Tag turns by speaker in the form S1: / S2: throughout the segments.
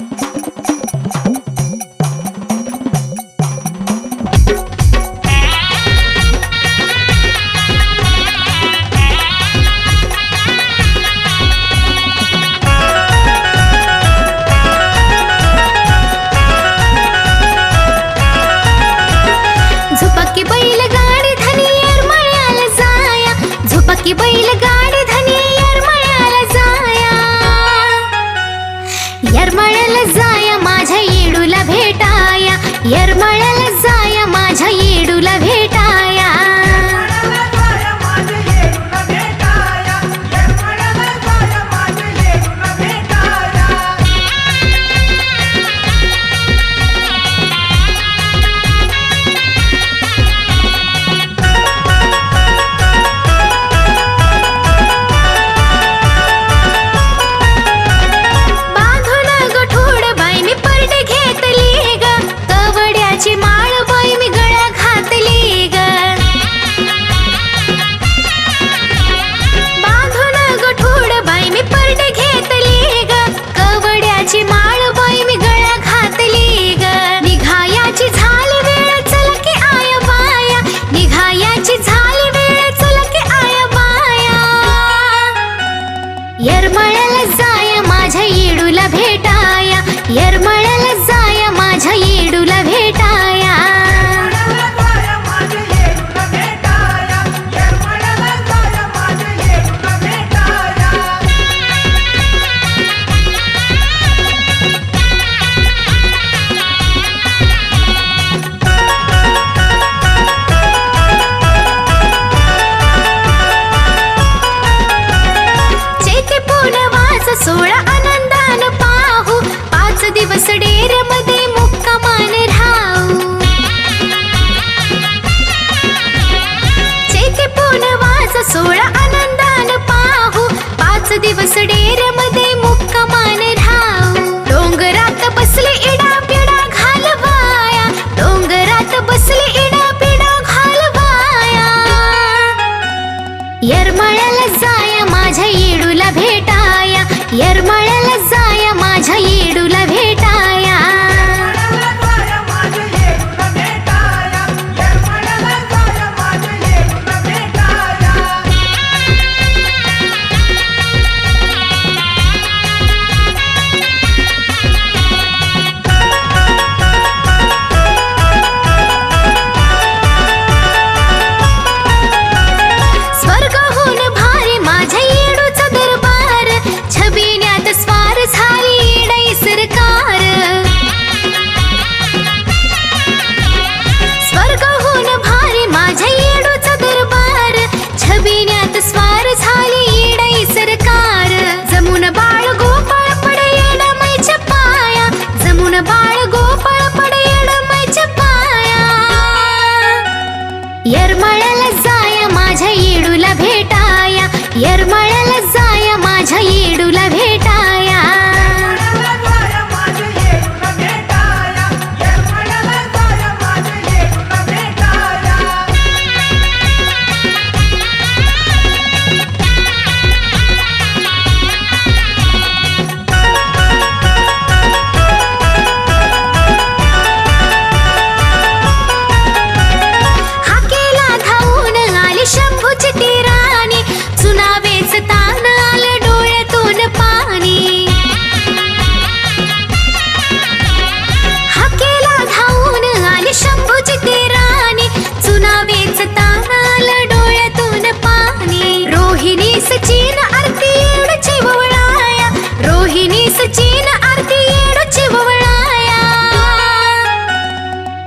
S1: Thank you. तुला भेटाया येरमळल भेटाया यरमा எர்மழ எர்மழ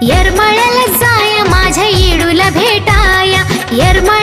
S1: येरमाळ्याला जाय माझ्या येडूला भेटाया. येरमाळ